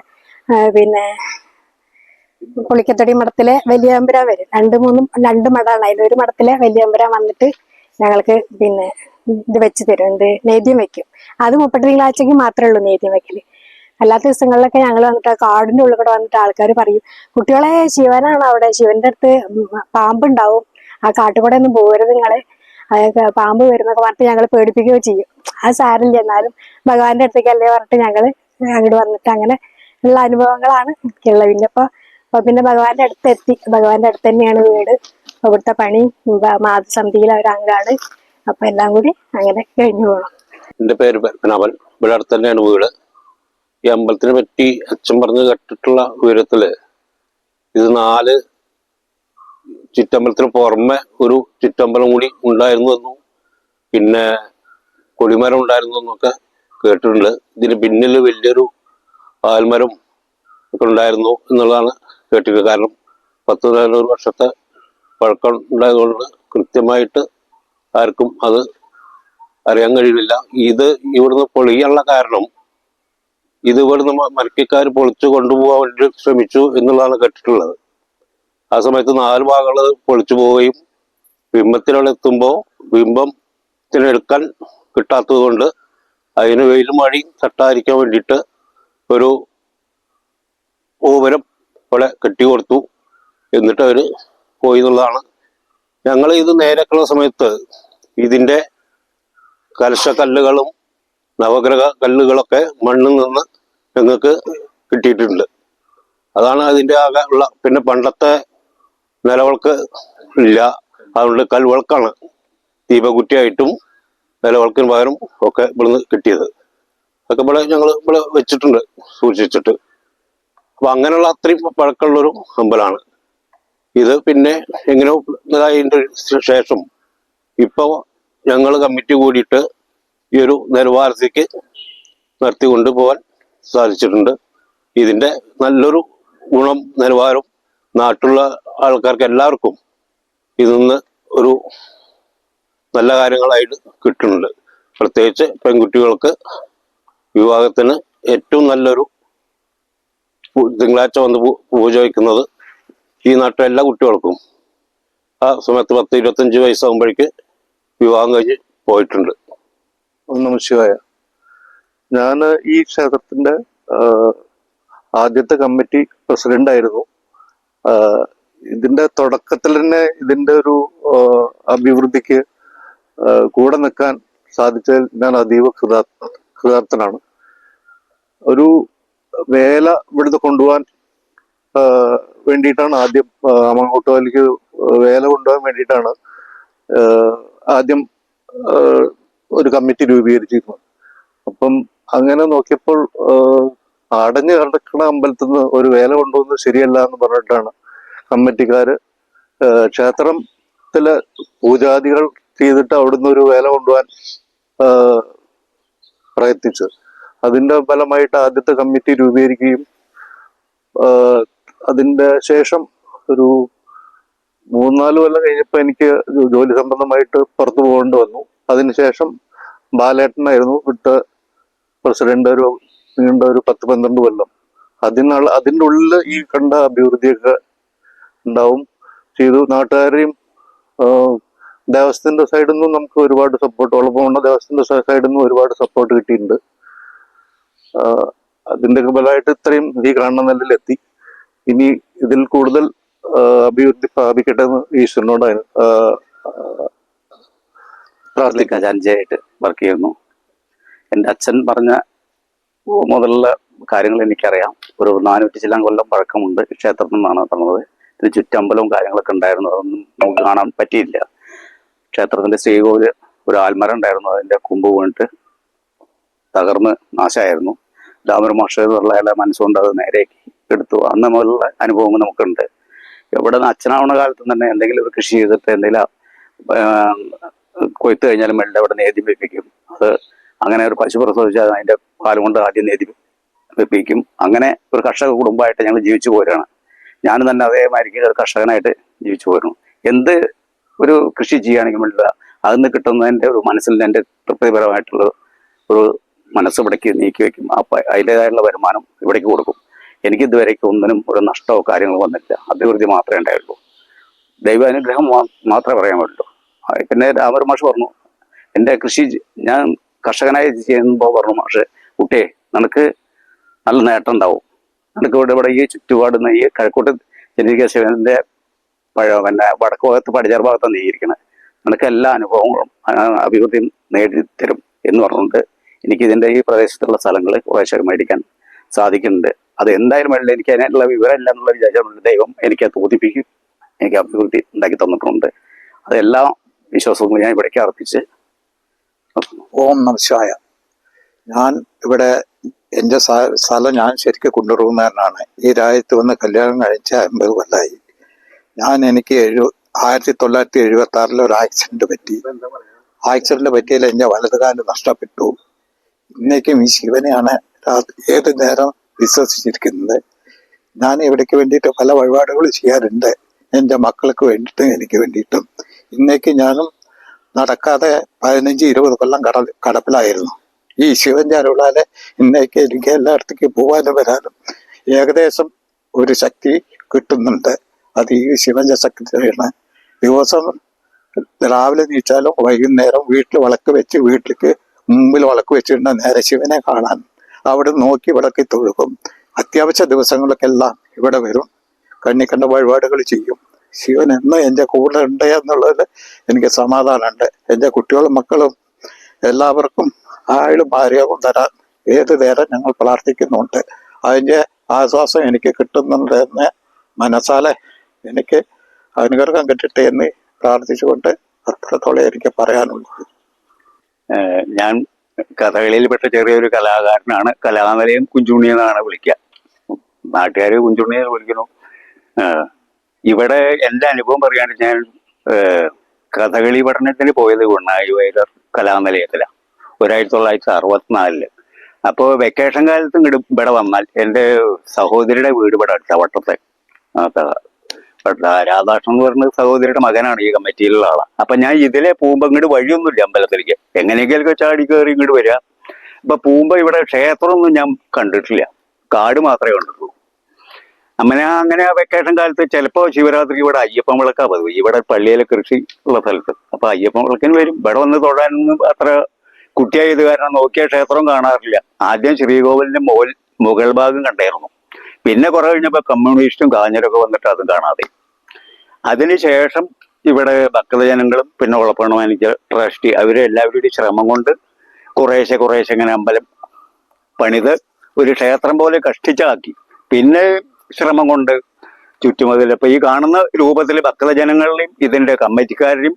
[SPEAKER 4] പിന്നെ പുളിക്കത്തടി മഠത്തിലെ വലിയമ്പുര വരും. രണ്ട് മൂന്നും രണ്ട് മഠമാണ് ഒരു മഠത്തിലെ വലിയമ്പുര വന്നിട്ട് ഞങ്ങൾക്ക് പിന്നെ ഇത് വെച്ച് തരും. എന്ത്? നേദ്യം വെക്കും. അത് മുപ്പത്തി തിങ്കളാഴ്ചക്ക് മാത്രമേ ഉള്ളൂ നേദ്യം വെക്കൽ. അല്ലാത്ത ദിവസങ്ങളിലൊക്കെ ഞങ്ങൾ വന്നിട്ട് കാടിന്റെ ഉള്ളിൽ കൂടെ വന്നിട്ട് ആൾക്കാർ പറയും കുട്ടികളെ ശിവനാണ് അവിടെ? ശിവന്റെ അടുത്ത് പാമ്പുണ്ടാവും ആ കാട്ടുകൂടെ ഒന്നും പോകരുത് നിങ്ങൾ. അതൊക്കെ പാമ്പ് വരുന്നൊക്കെ പറഞ്ഞിട്ട് ഞങ്ങൾ പേടിപ്പിക്കുകയോ ചെയ്യും. അത് സാരില്ല എന്നാലും ഭഗവാന്റെ അടുത്തേക്ക് അല്ലേ പറഞ്ഞിട്ട് ഞങ്ങൾ അങ്ങോട്ട് വന്നിട്ട് അങ്ങനെ ഉള്ള അനുഭവങ്ങളാണ് എനിക്കുള്ളത് പിന്നെ അപ്പൊ പിന്നെ ഭഗവാന്റെ അടുത്ത് എത്തി ഭഗവാന്റെ അടുത്ത് തന്നെയാണ് വീട്. അവിടുത്തെ പണി മാതൃസമിതിയിൽ അവർ അംഗാണ്. അപ്പൊ എല്ലാം കൂടി അങ്ങനെ കഴിഞ്ഞു പോകണം
[SPEAKER 5] എന്റെ പേര് പത്മനാഭൻ. ഇവിടെ അടുത്ത് തന്നെയാണ് വീട്. ഈ അമ്പലത്തിനെ പറ്റി അച്ഛൻ പറഞ്ഞ് കേട്ടിട്ടുള്ള ഉയരത്തിൽ ഇത് നാല് ചുറ്റമ്പലത്തിന് പുറമെ ഒരു ചുറ്റമ്പലം കൂടി ഉണ്ടായിരുന്നു എന്നും പിന്നെ കൊടിമരം ഉണ്ടായിരുന്നു എന്നൊക്കെ കേട്ടിട്ടുണ്ട്. ഇതിന് പിന്നിൽ വലിയൊരു ആൽമരം ഒക്കെ ഉണ്ടായിരുന്നു എന്നുള്ളതാണ് കേട്ടിട്ടുള്ളത് കാരണം പത്ത് നാനൂറ് വർഷത്തെ പഴക്കം ഉണ്ടായതുകൊണ്ട് കൃത്യമായിട്ട് ആർക്കും അത് അറിയാൻ കഴിയുന്നില്ല. ഇത് ഇവിടുന്ന് പൊളിയാനുള്ള കാരണം ഇത് ഇവിടുന്ന് മരക്കാർ പൊളിച്ചു കൊണ്ടുപോകാൻ വേണ്ടി ശ്രമിച്ചു എന്നുള്ളതാണ് കേട്ടിട്ടുള്ളത്. ആ സമയത്ത് നാല് ഭാഗങ്ങൾ പൊളിച്ചു പോവുകയും ബിംബത്തിനവിടെ എത്തുമ്പോൾ ബിംബത്തിനെടുക്കാൻ കിട്ടാത്തത് കൊണ്ട് അതിന് വെയിലും മഴയും തട്ടാതിരിക്കാൻ വേണ്ടിയിട്ട് ഒരു ഓവരം ഇവിടെ കെട്ടി കൊടുത്തു. എന്നിട്ട് അവർ പോയി എന്നുള്ളതാണ്. ഞങ്ങൾ ഇത് നേരക്കുള്ള സമയത്ത് ഇതിന്റെ കലശക്കല്ലുകളും നവഗ്രഹ കല്ലുകളൊക്കെ മണ്ണിൽ നിന്ന് ഞങ്ങൾക്ക് കിട്ടിയിട്ടുണ്ട്. അതാണ് അതിന്റെ ആകെ ഉള്ള പിന്നെ പണ്ടത്തെ നിലവിളക്ക് ഇല്ല. അതുകൊണ്ട് കൽവിളക്കാണ് ദീപകുറ്റിയായിട്ടും നിലവിളക്കിന് പകരം ഒക്കെ ഇവിടുന്ന് കിട്ടിയത്. അതൊക്കെ ഇവിടെ ഞങ്ങൾ ഇവിടെ വെച്ചിട്ടുണ്ട് സൂക്ഷിച്ചിട്ട്. അപ്പൊ അങ്ങനെയുള്ള അത്രയും പഴക്കമുള്ളൊരു അമ്പലമാണ്. ഇത് പിന്നെ എങ്ങനെയോ ഇതായതിന്റെ ശേഷം ഇപ്പൊ ഞങ്ങൾ കമ്മിറ്റി കൂടിയിട്ട് ഈ ഒരു നിലവാരത്തേക്ക് നടത്തി കൊണ്ടുപോകാൻ സാധിച്ചിട്ടുണ്ട്. ഇതിന്റെ നല്ലൊരു ഗുണം നിലവാരം നാട്ടിലുള്ള ആൾക്കാർക്ക് എല്ലാവർക്കും ഇതിൽ നിന്ന് ഒരു നല്ല കാര്യങ്ങളായിട്ട് കിട്ടുന്നുണ്ട്. പ്രത്യേകിച്ച് പെൺകുട്ടികൾക്ക് വിവാഹത്തിന് ഏറ്റവും നല്ലൊരു തിങ്കളാഴ്ച വന്ന് പൂജ വയ്ക്കുന്നത് ഈ നാട്ടിലെ എല്ലാ കുട്ടികൾക്കും. ആ സമയത്ത് പത്ത് ഇരുപത്തഞ്ച് വയസ്സാകുമ്പോഴേക്ക് വിവാഹം കഴിഞ്ഞ് പോയിട്ടുണ്ട്.
[SPEAKER 6] നമശിവായ ഞാൻ ഈ ക്ഷേത്രത്തിന്റെ ആദ്യത്തെ കമ്മിറ്റി പ്രസിഡന്റ് ആയിരുന്നു ഇതിന്റെ തുടക്കത്തിൽ തന്നെ ഇതിന്റെ ഒരു അഭിവൃദ്ധിക്ക് കൂടെ നിൽക്കാൻ സാധിച്ചതിൽ ഞാൻ അതീവ കൃതാ കൃതാർത്ഥനാണ്. ഒരു വേല ഇവിടുന്ന് കൊണ്ടുപോകാൻ വേണ്ടിയിട്ടാണ് ആദ്യം ആ, അമങ്ങോട്ടുവാലിക്ക് വേല കൊണ്ടുപോകാൻ വേണ്ടിയിട്ടാണ് ആദ്യം ഒരു കമ്മിറ്റി രൂപീകരിച്ചിരുന്നത്. അപ്പം അങ്ങനെ നോക്കിയപ്പോൾ അടഞ്ഞു കിടക്കുന്ന അമ്പലത്തിൽ നിന്ന് ഒരു വേല കൊണ്ടുപോകുന്നത് ശരിയല്ല എന്ന് പറഞ്ഞിട്ടാണ് കമ്മിറ്റിക്കാര് ആഹ്, ക്ഷേത്രത്തിലെ പൂജാദികൾ ചെയ്തിട്ട് അവിടുന്ന് ഒരു വേല കൊണ്ടുപോകാൻ പ്രയത്നിച്ചത്. അതിന്റെ ഫലമായിട്ട് ആദ്യത്തെ കമ്മിറ്റി രൂപീകരിക്കുകയും അതിന്റെ ശേഷം ഒരു മൂന്നാൽ കൊല്ലം കഴിഞ്ഞപ്പോൾ എനിക്ക് ജോലി സംബന്ധമായിട്ട് പുറത്തു പോകേണ്ടി വന്നു. അതിനുശേഷം ബാലേട്ടനായിരുന്നു ഇവിടുത്തെ പ്രസിഡന്റ് ഒരു നീണ്ട ഒരു പത്ത് പന്ത്രണ്ട് കൊല്ലം. അതിനുള്ള അതിന്റെ ഉള്ളിൽ ഈ കണ്ട അഭിവൃദ്ധിയൊക്കെ ഉണ്ടാവും. ചെയ്തു. നാട്ടുകാരെയും ദേവസ്ഥത്തിന്റെ സൈഡിൽ നിന്നും നമുക്ക് ഒരുപാട് സപ്പോർട്ട് ഒളപ്പമുണ്ട ദേവസ്ഥത്തിന്റെ സൈഡിൽ നിന്നും ഒരുപാട് സപ്പോർട്ട് കിട്ടിയിട്ടുണ്ട്. അതിന്റെ ഫലമായിട്ട് ഇത്രയും ഈ കാണുന്ന നിലയിലെത്തി. ഇനി ഇതിൽ കൂടുതൽ അഭിവൃദ്ധി പ്രാപിക്കട്ടെ എന്ന് ഈശ്വരനോട് പ്രാർത്ഥിക്കാം
[SPEAKER 7] ഖജാൻജിയായിട്ട് വർക്ക് ചെയ്യുന്നു. എന്റെ അച്ഛൻ പറഞ്ഞ മുതലുള്ള കാര്യങ്ങൾ എനിക്കറിയാം. ഒരു നാനൂറ്റി ചില കൊല്ലം പഴക്കമുണ്ട് ക്ഷേത്രത്തിൽ നിന്നാണ് പറഞ്ഞത്. ഇതിന് ചുറ്റമ്പലവും കാര്യങ്ങളൊക്കെ ഉണ്ടായിരുന്നു. അതൊന്നും നമുക്ക് കാണാൻ പറ്റിയില്ല. ക്ഷേത്രത്തിന്റെ ശ്രീകോവിൽ ഒരു ആൽമരം ഉണ്ടായിരുന്നു. അതിന്റെ കുമ്പ് വീണിട്ട് തകർന്ന് നാശമായിരുന്നു. എന്നുള്ള അയാളെ മനസ്സുകൊണ്ട് അത് നേരെ എടുത്തു. അന്ന് മുതലുള്ള അനുഭവങ്ങൾ നമുക്കുണ്ട്. ഇവിടെ നിന്ന് അച്ഛനാവുന്ന കാലത്ത് തന്നെ എന്തെങ്കിലും ഒരു കൃഷി ചെയ്തിട്ട് എന്തെങ്കിലും കൊയ്ത്ത് കഴിഞ്ഞാലും മെല്ലെ അവിടെ നേതി വെപ്പിക്കും. അത് അങ്ങനെ ഒരു പശു പ്രസവിച്ചാൽ അതിന്റെ കാലം കൊണ്ട് ആദ്യം നേതി വെപ്പിക്കും. അങ്ങനെ ഒരു കർഷക കുടുംബമായിട്ട് ഞങ്ങൾ ജീവിച്ചു പോരുകയാണ്. ഞാൻ തന്നെ അതേമാതിരി ഒരു കർഷകനായിട്ട് ജീവിച്ചു പോരുന്നു. എന്ത് ഒരു കൃഷി ചെയ്യുകയാണെങ്കിൽ വേണ്ട അതിൽ നിന്ന് കിട്ടുന്നതിന്റെ ഒരു മനസ്സിൽ എന്റെ തൃപ്തിപരമായിട്ടുള്ള ഒരു മനസ്സ് ഇവിടേക്ക് നീക്കി വെക്കും ആ അതിന്റെതായുള്ള വരുമാനം ഇവിടേക്ക് കൊടുക്കും. എനിക്ക് ഇതുവരേക്ക് ഒന്നിനും ഒരു നഷ്ടമോ കാര്യങ്ങളോ വന്നില്ല അഭിവൃദ്ധി മാത്രമേ ഉണ്ടായുള്ളൂ. ദൈവാനുഗ്രഹം മാത്രമേ പറയാൻ പറ്റുള്ളൂ പിന്നെ രാമർ മാഷ് പറഞ്ഞു എന്റെ കൃഷി ഞാൻ കർഷകനായി ചെയ്യുമ്പോൾ പറഞ്ഞു മാഷ് കുട്ടിയെ നിനക്ക് നല്ല നേട്ടം ഉണ്ടാവും. നിനക്ക് ഇവിടെ ഇവിടെ ഈ ചുറ്റുപാട് ഈ കഴക്കൂട്ട് ജനകേശവന്റെ പഴ പിന്നെ വടക്ക് ഭാഗത്ത് പടിഞ്ഞാറ് ഭാഗത്താണ് നീയിരിക്കുന്നത് നിനക്ക് എല്ലാ അനുഭവങ്ങളും അഭിവൃദ്ധിയും നേടിത്തരും എന്ന് പറഞ്ഞുകൊണ്ട് എനിക്ക് ഇതിന്റെ ഈ പ്രദേശത്തുള്ള സ്ഥലങ്ങൾ കുറേശ്ശെ മേടിക്കാൻ സാധിക്കുന്നുണ്ട്. അത് എന്തായാലും വേണ്ട. എനിക്ക് അതിനായിട്ടുള്ള വിവരമില്ല എന്നുള്ള വിചാരിച്ചുകൊണ്ട് ദൈവം എനിക്ക് അത് തോന്നിപ്പിക്കും എനിക്ക് അഭിവൃദ്ധി ഉണ്ടാക്കി തന്നിട്ടുണ്ട്. അതെല്ലാം വിശ്വാസവും ഞാൻ ഇവിടേക്ക് അർപ്പിച്ച്
[SPEAKER 8] ഓം നമശിവായ ഞാൻ ഇവിടെ എന്റെ സ്ഥ- സ്ഥലം ഞാൻ ശരിക്കും കൊണ്ടുപോകുന്നതിനാണ് ഈ രാജ്യത്ത് വന്ന് കല്യാണം കഴിച്ച അമ്പത് കൊല്ലായി. ഞാൻ എനിക്ക് എഴു ആയിരത്തി തൊള്ളായിരത്തി എഴുപത്തി ആറിൽ ഒരു ആക്സിഡന്റ് പറ്റി ആക്സിഡന്റ് പറ്റിയാൽ എന്റെ വലതുകാലം നഷ്ടപ്പെട്ടു. ഇന്നേക്കും ഈ ശിവനെയാണ് ഏത് നേരം വിശ്വസിച്ചിരിക്കുന്നത്. ഞാൻ ഇവിടേക്ക് വേണ്ടിയിട്ട് പല വഴിപാടുകളും ചെയ്യാറുണ്ട്. എന്റെ മക്കൾക്ക് വേണ്ടിയിട്ടും എനിക്ക് വേണ്ടിയിട്ടും. ഇന്നേക്ക് ഞാനും നടക്കാതെ പതിനഞ്ച് ഇരുപത് കൊല്ലം കട കടപ്പിലായിരുന്നു. ഈ ശിവന്റെ അരുളാലെ ഇന്നേക്ക് എനിക്ക് എല്ലായിടത്തേക്ക് പോകാനും വരാനും ഏകദേശം ഒരു ശക്തി കിട്ടുന്നുണ്ട്. അത് ഈ ശിവന്റെ ശക്തിയാണ്. ദിവസം രാവിലെ നീച്ചാലും വൈകുന്നേരം വീട്ടിൽ വിളക്ക് വെച്ച് വീട്ടിലേക്ക് മുമ്പിൽ വിളക്ക് വെച്ചിട്ടുണ്ട് നേരെ ശിവനെ കാണാൻ അവിടെ നോക്കി വിളക്കി തൊഴുകും. അത്യാവശ്യ ദിവസങ്ങളൊക്കെ എല്ലാം ഇവിടെ വരും. കണ്ണി കണ്ട വഴിപാടുകൾ ചെയ്യും. ശിവൻ എന്ന് എന്റെ കൂടെ ഉണ്ട് എന്നുള്ളതിൽ എനിക്ക് സമാധാനമുണ്ട്. എന്റെ കുട്ടികളും മക്കളും എല്ലാവർക്കും ആളും ഭാര്യവും തരാൻ ഏത് നേരം ഞങ്ങൾ പ്രാർത്ഥിക്കുന്നുണ്ട്. അതിന്റെ ആശ്വാസം എനിക്ക് കിട്ടുന്നുണ്ട് എന്ന് മനസ്സാലെ എനിക്ക് അനുഗ്രഹം കിട്ടട്ടെ എന്ന് പ്രാർത്ഥിച്ചുകൊണ്ട് അത്രത്തോളം എനിക്ക് പറയാനുള്ളൂ
[SPEAKER 7] ഏഹ് ഞാൻ കഥകളിയിൽപ്പെട്ട ചെറിയൊരു കലാകാരനാണ്. കലാനിലയം കുഞ്ചുണ്ണി എന്നാണ് വിളിക്കുക. നാട്ടുകാർ കുഞ്ചുണ്ണി എന്ന് വിളിക്കുന്നു. ഇവിടെ എന്റെ അനുഭവം പറയുകയാണെങ്കിൽ ഞാൻ കഥകളി പഠനത്തിന് പോയത് ഗുണായി വൈദ്യർ കലാനിലയത്തിലാണ് ഒരായിരത്തി തൊള്ളായിരത്തി അറുപത്തിനാലിൽ. അപ്പോൾ വെക്കേഷൻ കാലത്ത് ഇവിടെ വന്നാൽ എന്റെ സഹോദരിയുടെ വീട് ഇവിടെ അടുത്ത വട്ടത്തെ. രാധാകൃഷ്ണൻ എന്ന് പറഞ്ഞ സഹോദരിയുടെ മകനാണ് ഈ കമ്മിറ്റിയിലുള്ള ആളാണ് അപ്പൊ ഞാൻ ഇതിലെ പോകുമ്പോ ഇങ്ങോട്ട് വഴിയൊന്നുമില്ല അമ്പലത്തിലേക്ക്. എങ്ങനെയെങ്കിലും ചാടി കയറി ഇങ്ങോട്ട് വരിക അപ്പൊ പൂമ്പ ഇവിടെ ക്ഷേത്രമൊന്നും ഞാൻ കണ്ടിട്ടില്ല. കാട് മാത്രമേ കണ്ടിട്ടുള്ളൂ. അങ്ങനെ അങ്ങനെ വെക്കേഷൻ കാലത്ത് ചിലപ്പോ ശിവരാത്രി ഇവിടെ അയ്യപ്പൻ വിളക്കാ. പതിവ് ഇവിടെ പള്ളിയിലെ കൃഷി ഉള്ള സ്ഥലത്ത്. അപ്പൊ അയ്യപ്പൻ വിളക്കിന് വരും. ഇവിടെ വന്ന് തൊഴാനൊന്നും അത്ര കുട്ടിയായത് കാരണം നോക്കിയ ക്ഷേത്രം കാണാറില്ല. ആദ്യം ശ്രീകോവിലിന്റെ മുകൾ മുകൾ ഭാഗം കണ്ടായിരുന്നു. പിന്നെ കുറെ കഴിഞ്ഞപ്പോ കമ്മ്യൂണിസ്റ്റും കാഞ്ഞരൊക്കെ വന്നിട്ട് അതും കാണാതെ. അതിനുശേഷം ഇവിടെ ഭക്തജനങ്ങളും പിന്നെ ഉളപ്പണം എനിക്ക് ട്രസ്റ്റി അവരെ എല്ലാവരുടെയും ശ്രമം കൊണ്ട് കുറേശ്ശെ കുറേശ്ശെ ഇങ്ങനെ അമ്പലം പണിത് ഒരു ക്ഷേത്രം പോലെ കഷ്ടിച്ചാക്കി. പിന്നെ ശ്രമം കൊണ്ട് ചുറ്റുമതിൽ ഇപ്പൊ ഈ കാണുന്ന രൂപത്തിൽ ഭക്തജനങ്ങളുടെയും ഇതിന്റെ കമ്മിറ്റിക്കാരുടെയും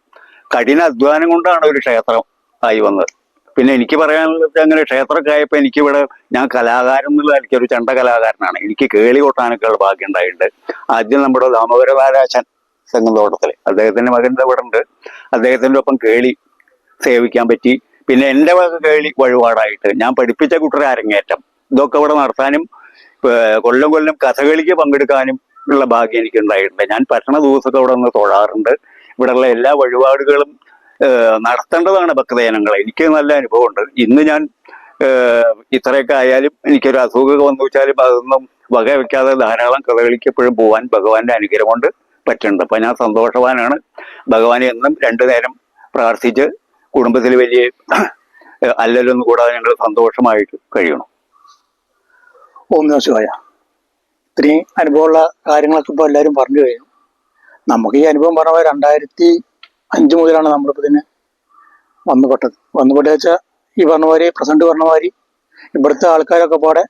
[SPEAKER 7] കഠിന അധ്വാനം കൊണ്ടാണ് ഒരു ക്ഷേത്രം ആയി വന്നത്. പിന്നെ എനിക്ക് പറയാനുള്ളത് അങ്ങനെ ക്ഷേത്രമൊക്കെ ആയപ്പോൾ എനിക്കിവിടെ ഞാൻ കലാകാരൻ എന്നുള്ള എനിക്ക് ഒരു ചണ്ട കലാകാരനാണ്. എനിക്ക് കേളി കൊട്ടാനൊക്കെയുള്ള ഭാഗ്യം ഉണ്ടായിട്ടുണ്ട്. ആദ്യം നമ്മുടെ ദാമോദരനാരാശൻ സംഘത്തോട്ടത്തിൽ അദ്ദേഹത്തിന്റെ മകൻ ദേ ഇവിടെ ഉണ്ട്. അദ്ദേഹത്തിന്റെ ഒപ്പം കേളി സേവിക്കാൻ പറ്റി. പിന്നെ എന്റെ വക കേളി വഴിപാടായിട്ട് ഞാൻ പഠിപ്പിച്ച കുട്ടരെ അരങ്ങേറ്റം. ഇതൊക്കെ ഇവിടെ നടത്താനും കൊല്ലം കൊല്ലം കഥകളിക്ക് പങ്കെടുക്കാനും ഉള്ള ഭാഗ്യം എനിക്ക് ഉണ്ടായിട്ടുണ്ട് ഞാൻ ഭക്ഷണ ദിവസമൊക്കെ ഇവിടെ നിന്ന് തൊഴാറുണ്ട്. ഇവിടെയുള്ള എല്ലാ വഴിപാടുകളും നടത്തേണ്ടതാണ് ഭക്തജനങ്ങളെ. എനിക്ക് നല്ല അനുഭവമുണ്ട്. ഇന്ന് ഞാൻ ഇത്രയൊക്കെ ആയാലും എനിക്കൊരു അസുഖമൊക്കെ വന്നു വെച്ചാലും അതൊന്നും വക വയ്ക്കാതെ ധാരാളം കഥകളിക്ക് എപ്പോഴും പോകാൻ ഭഗവാന്റെ അനുഗ്രഹം കൊണ്ട് പറ്റുന്നുണ്ട്. അപ്പൊ ഞാൻ സന്തോഷവാനാണ്. ഭഗവാനെ എന്നും രണ്ടു നേരം പ്രാർത്ഥിച്ച് കുടുംബത്തിൽ വലിയ അല്ലലൊന്നും കൂടാതെ ഞങ്ങൾ സന്തോഷമായിട്ട് കഴിയണം.
[SPEAKER 9] ഓം ശിവായ ഇത്രയും അനുഭവമുള്ള കാര്യങ്ങളൊക്കെ ഇപ്പോൾ എല്ലാവരും പറഞ്ഞു കഴിഞ്ഞു. നമുക്ക് ഈ അനുഭവം പറഞ്ഞ രണ്ടായിരത്തി അഞ്ച് മുതലാണ് നമ്മളിപ്പോൾ തന്നെ വന്നുപെട്ടത്. വന്നുപെട്ട വെച്ചാൽ ഈ പറഞ്ഞ മാതിരി പ്രസന്റ് പറഞ്ഞ മാതിരി ഇവിടുത്തെ ആൾക്കാരൊക്കെ പോടെ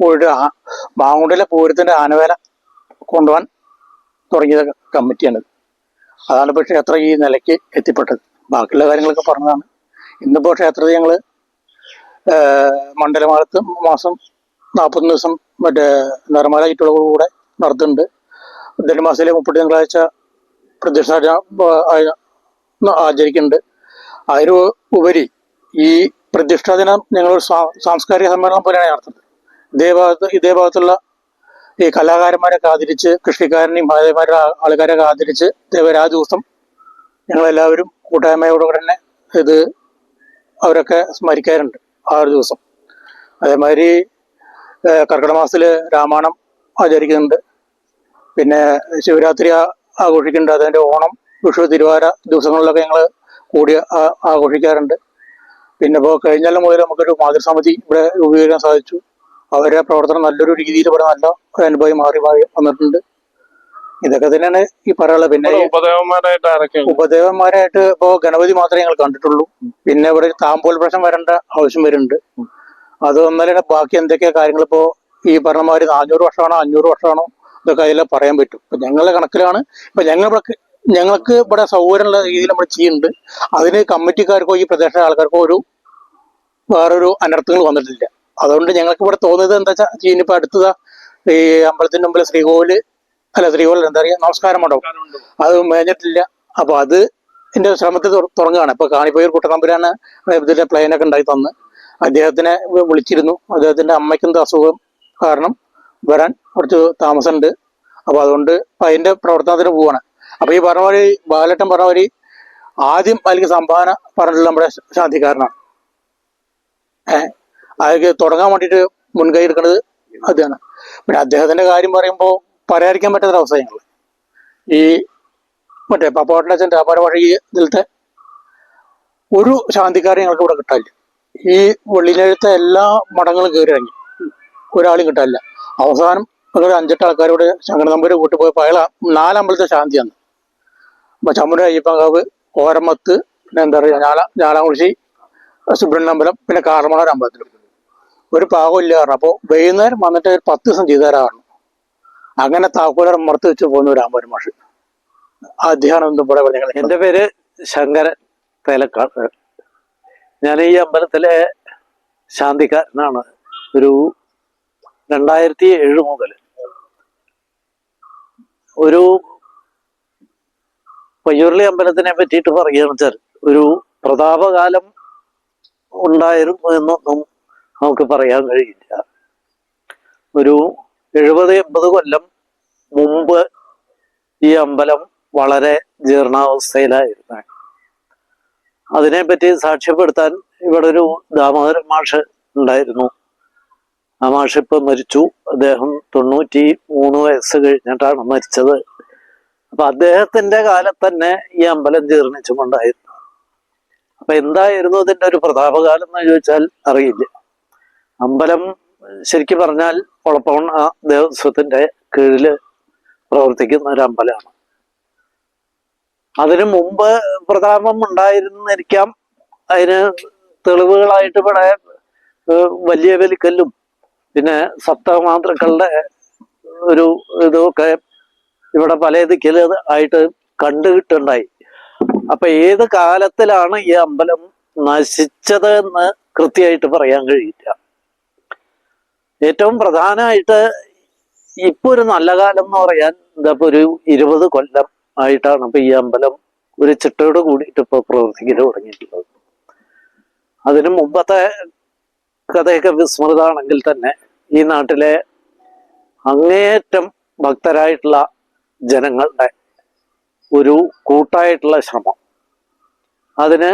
[SPEAKER 9] പോയിട്ട് ആ മാങ്ങുണ്ടിലെ പൂരത്തിന്റെ ആനവേല കൊണ്ടുപോകാൻ തുടങ്ങിയത് കമ്മിറ്റിയാണ് അതാണ് ഇപ്പോൾ ക്ഷേത്ര ഈ നിലയ്ക്ക് എത്തിപ്പെട്ടത്. ബാക്കിയുള്ള കാര്യങ്ങളൊക്കെ പറഞ്ഞതാണ്. ഇന്നിപ്പോൾ ക്ഷേത്രത്തിൽ ഞങ്ങൾ മണ്ഡലമാലത്ത് മാസം നാൽപ്പത് ദിവസം മറ്റേ നിർമ്മല ചുറ്റുകളോടുകൂടെ നടത്തുന്നുണ്ട്. ധനുമാസത്തിലെ മുപ്പത്തി തിങ്കളാഴ്ച പ്രതിഷ്ഠ ആചരിക്കുന്നുണ്ട്. അതിന് ഉപരി ഈ പ്രതിഷ്ഠാ ദിനം ഞങ്ങൾ സാംസ്കാരിക സമ്മേളനം പോലെയാണ് നടത്തുന്നത്. ഇതേ ഭാഗത്ത് ഇതേ ഭാഗത്തുള്ള ഈ കലാകാരന്മാരെ ആദരിച്ച് കൃഷിക്കാരനെയും ഭാര്യമാരുടെ ആൾക്കാരൊക്കെ ആദരിച്ച് ദേവരാ ദിവസം ഞങ്ങളെല്ലാവരും കൂട്ടായ്മയോടുകൂടെ തന്നെ ഇത് അവരൊക്കെ സ്മരിക്കാറുണ്ട് ആ ഒരു ദിവസം. അതേമാതിരി കർക്കിടക മാസത്തിൽ രാമായണം ആചരിക്കുന്നുണ്ട്. പിന്നെ ശിവരാത്രി ആഘോഷിക്കുന്നുണ്ട്. അതിന്റെ ഓണം വിഷു തിരുവാര ദിവസങ്ങളിലൊക്കെ ഞങ്ങൾ കൂടി ആഘോഷിക്കാറുണ്ട്. പിന്നെ ഇപ്പോൾ കഴിഞ്ഞാലും മുതൽ നമുക്കൊരു മാതൃസമിതി ഇവിടെ രൂപീകരിക്കാൻ സാധിച്ചു. അവരുടെ പ്രവർത്തനം നല്ലൊരു രീതിയിൽ ഇവിടെ നല്ല അനുഭവം മാറി മാറി വന്നിട്ടുണ്ട്. ഇതൊക്കെ തന്നെയാണ് ഈ പറയാനുള്ളത്. പിന്നെ
[SPEAKER 2] ഉപദേവന്മാരായിട്ട്
[SPEAKER 9] ഉപദേവന്മാരായിട്ട് ഇപ്പോ ഗണപതി മാത്രമേ ഞങ്ങൾ കണ്ടിട്ടുള്ളൂ. പിന്നെ ഇവിടെ താമ്പോൽ പ്രശ്നം വരേണ്ട ആവശ്യം വരുന്നുണ്ട്. അത് വന്നാലും ബാക്കി എന്തൊക്കെ കാര്യങ്ങൾ ഇപ്പോ ഈ പറഞ്ഞ മാതിരി നാനൂറ് വർഷമാണോ അഞ്ഞൂറ് വർഷമാണോ ഇതൊക്കെ അതിൽ പറയാൻ പറ്റും. ഇപ്പൊ ഞങ്ങളുടെ കണക്കിലാണ്. ഇപ്പൊ ഞങ്ങൾ ഇവിടെ ഞങ്ങൾക്ക് ഇവിടെ സൗകര്യമുള്ള രീതിയിൽ നമ്മൾ ചെയ്യുന്നുണ്ട്. അതിന് കമ്മിറ്റിക്കാർക്കോ ഈ പ്രദേശത്തെ ആൾക്കാർക്കോ ഒരു വേറൊരു അനർത്ഥങ്ങൾ വന്നിട്ടില്ല. അതുകൊണ്ട് ഞങ്ങൾക്ക് ഇവിടെ തോന്നിയത് എന്താ വെച്ചാൽ ഇനിയിപ്പോ അടുത്തതാ ഈ അമ്പലത്തിന്റെ മുമ്പിൽ ശ്രീകോവിൽ അല്ല ശ്രീകോവിൽ എന്താ പറയുക നമസ്കാരം മണ്ഡപം. അത് മേഞ്ഞിട്ടില്ല. അപ്പോൾ അത് എന്റെ ശ്രമത്തിൽ തുട- തുടങ്ങുകയാണ്. ഇപ്പൊ കാണിപ്പോയി കുട്ടത്തമ്പുരാണ് ഇതിന്റെ പ്ലെയിനൊക്കെ ഉണ്ടായി തന്ന്. അദ്ദേഹത്തിനെ വിളിച്ചിരുന്നു. അദ്ദേഹത്തിന്റെ അമ്മയ്ക്കെന്ത് അസുഖം കാരണം വരാൻ കുറച്ച് താമസമുണ്ട്. അപ്പോൾ അതുകൊണ്ട് അതിന്റെ പ്രവർത്തനത്തിന് പോവാണ്. അപ്പൊ ഈ പറഞ്ഞ പോലെ ബാലട്ടൻ പറഞ്ഞ പോലെ ആദ്യം അതിലേക്ക് സംഭാവന പറഞ്ഞിട്ടുള്ള നമ്മുടെ ശാന്തിക്കാരനാണ്. ഏഹ് അതൊക്കെ തുടങ്ങാൻ വേണ്ടിയിട്ട് മുൻകൈ എടുക്കുന്നത് അതാണ് പിന്നെ അദ്ദേഹത്തിന്റെ കാര്യം പറയുമ്പോൾ പരിഹരിക്കാൻ പറ്റാത്ത അവസരങ്ങൾ ഈ മറ്റേ പപ്പാട്ടനച്ഛൻ വ്യാപാര വഴി ഇതിലത്തെ ഒരു ശാന്തിക്കാരെ ഞങ്ങൾക്ക് ഇവിടെ കിട്ടാനില്ല. ഈ വെള്ളിനഴുത്ത എല്ലാ മടങ്ങളും കയറി ഇറങ്ങി. ഒരാളും കിട്ടാനില്ല. അവസാനം ഒരു അഞ്ചെട്ട് ആൾക്കാരോട് ശങ്കര നമ്പൂര് കൂട്ടി പോയപ്പോൾ അയാൾ നാലമ്പലത്തെ ശാന്തിയാണ്. ചമ്മുര അയ്യപ്പങ്കാവ് ഓരമത്ത് പിന്നെ എന്താ പറയുക ഞാള ഞാളാകുറിശി സുബ്രഹ്മണ്യമ്പലം പിന്നെ കാർമണർ അമ്പലത്തിൽ ഒരു പാകം കാരണം അപ്പോൾ വൈകുന്നേരം വന്നിട്ട് ഒരു പത്ത് ദിവസം ചെയ്തു അങ്ങനെ താക്കോലർ മറത്ത് വെച്ച് പോകുന്ന ഒരു അമ്പരം മാഷ്. ആ ധ്യാനം ഒന്നും ഇവിടെ ഞങ്ങൾ
[SPEAKER 10] എന്റെ പേര് ശങ്കരൻ തേലക്കാട്. ഞാൻ ഈ അമ്പലത്തിലെ ശാന്തിക്കാരനാണ്. ഒരു രണ്ടായിരത്തി ഏഴ് മുതൽ ഒരു പയ്യൂർലി അമ്പലത്തിനെ പറ്റിയിട്ട് പറയുകയാണ് വെച്ചാൽ ഒരു പ്രതാപകാലം ഉണ്ടായിരുന്നു എന്നൊന്നും നമുക്ക് പറയാൻ കഴിയില്ല. ഒരു എഴുപത് എൺപത് കൊല്ലം മുമ്പ് ഈ അമ്പലം വളരെ ജീർണാവസ്ഥയിലായിരുന്നു. അതിനെപ്പറ്റി സാക്ഷ്യപ്പെടുത്താൻ ഇവിടെ ഒരു ദാമോദരൻ മാഷ് ഉണ്ടായിരുന്നു. ആ മാഷ് മരിച്ചു. അദ്ദേഹം തൊണ്ണൂറ്റി മൂന്ന് വയസ്സ് കഴിഞ്ഞിട്ടാണ് മരിച്ചത്. അപ്പൊ അദ്ദേഹത്തിന്റെ കാലത്ത് തന്നെ ഈ അമ്പലം ജീർണിച്ചുകൊണ്ടായിരുന്നു. അപ്പൊ എന്തായിരുന്നു ഇതിന്റെ ഒരു പ്രതാപകാലം എന്ന് ചോദിച്ചാൽ അറിയില്ല. അമ്പലം ശരിക്കും പറഞ്ഞാൽ ഒളപ്പവണ്ണ ദേവസ്വത്തിന്റെ കീഴിൽ പ്രവർത്തിക്കുന്ന ഒരു അമ്പലമാണ്. അതിനു മുമ്പ് പ്രതാപം ഉണ്ടായിരുന്നിരിക്കാം. അതിന് തെളിവുകളായിട്ട് ഇവിടെ വലിയ വലിക്കല്ലും പിന്നെ സപ്തമാതൃക്കളുടെ ഒരു ഇതൊക്കെ ഇവിടെ പല ദിക്കിൽ ആയിട്ട് കണ്ടു കിട്ടുണ്ടായി അപ്പൊ ഏത് കാലത്തിലാണ് ഈ അമ്പലം നശിച്ചത് എന്ന് കൃത്യമായിട്ട് പറയാൻ കഴിയില്ല. ഏറ്റവും പ്രധാനമായിട്ട് ഇപ്പൊ ഒരു നല്ല കാലം എന്ന് പറയാൻ എന്താ ഒരു ഇരുപത് കൊല്ലം ആയിട്ടാണ് ഇപ്പൊ ഈ അമ്പലം ഒരു ചിട്ടയോട് കൂടിയിട്ട് ഇപ്പൊ പ്രവർത്തിക്കൽ തുടങ്ങിയിട്ടുള്ളത്. അതിനു മുമ്പത്തെ കഥയൊക്കെ വിസ്മൃതാണെങ്കിൽ തന്നെ ഈ നാട്ടിലെ അങ്ങേയറ്റം ഭക്തരായിട്ടുള്ള ജനങ്ങളുടെ ഒരു കൂട്ടായിട്ടുള്ള ശ്രമം. അതിന്